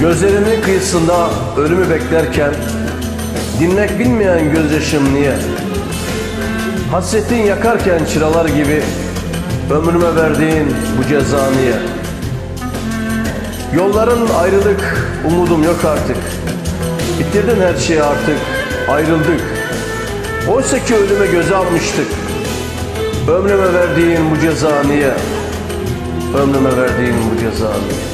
Gözlerimin kıyısında ölümü beklerken Dinmek bilmeyen gözyaşım niye? Hasretin yakarken çıralar gibi Ömrüme verdiğin bu ceza niye? Yolların ayrılık umudum yok artık Bitirdin her şeyi artık ayrıldık Oysa ki ölüme göze almıştık Ömrüme verdiğin bu ceza niye? Ömrüme verdiğin bu ceza niye?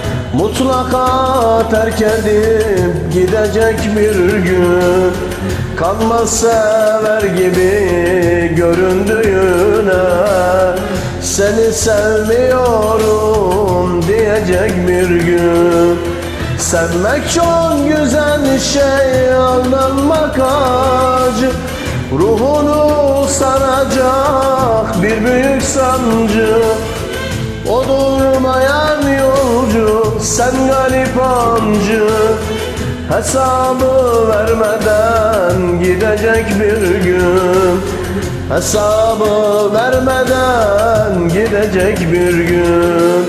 Mutlaka terk edip gidecek bir gün. Kanma sever gibi göründüğüne. Seni sevmiyorum diyecek bir gün. Sevmek çok güzel şey aldanmak acı. Ruhunu saracak bir büyük sancı. O durmayan sen garip amcı Hesabı vermeden gidecek bir gün. Hesabı vermeden gidecek bir gün.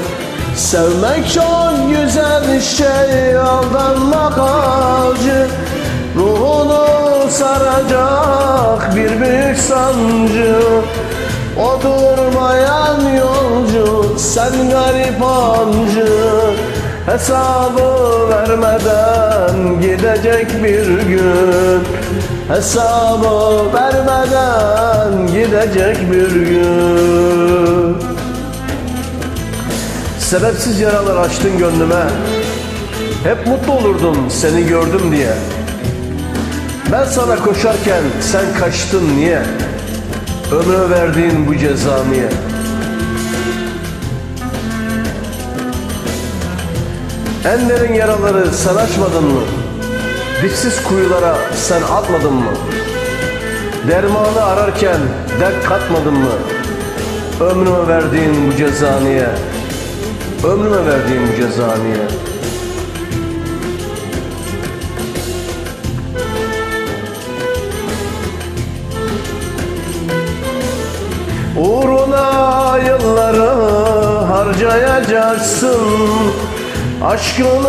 Sevmek çok güzel şey aldanmak acı. Ruhunu saracak bir büyük sancı. O durmayan yolcu sen garip amcı Hesabı vermeden gidecek bir gün Hesabı vermeden gidecek bir gün Sebepsiz yaralar açtın gönlüme Hep mutlu olurdum seni gördüm diye Ben sana koşarken sen kaçtın niye? Ömre verdiğin bu ceza niye? En derin yaraları sen açmadın mı? Dipsiz kuyulara sen atmadın mı? Dermanı ararken dert katmadın mı? Ömrüme verdiğin bu ceza niye? Ömrüme verdiğin bu ceza niye? Uğruna yılları harcayacaksın Aşkını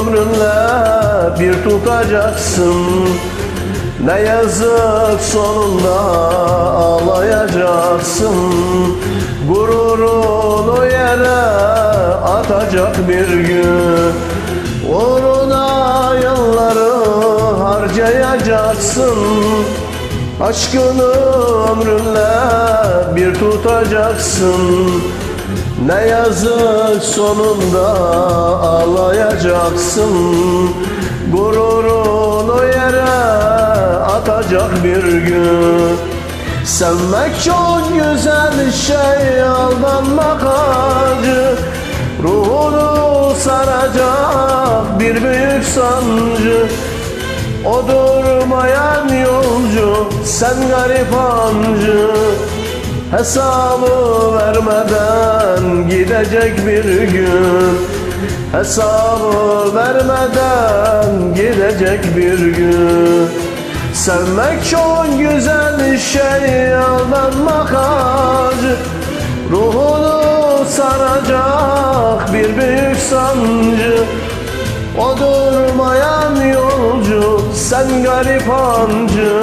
ömrünle bir tutacaksın. Ne yazık sonunda ağlayacaksın. Gururunu yere atacak bir gün. Uğruna yılları harcayacaksın. Aşkını ömrünle bir tutacaksın Ne yazık sonunda ağlayacaksın. Gururunu yere atacak bir gün. Sevmek çok güzel şey aldanmak acı. Ruhunu saracak bir büyük sancı. O durmayan yolcu sen garip amcı Hesabı vermeden gidecek bir gün. Hesabı vermeden gidecek bir gün. Sevmek çok güzel şey aldanmak acı Ruhunu saracak bir büyük sancı. O durmayan yolcu sen garip amcı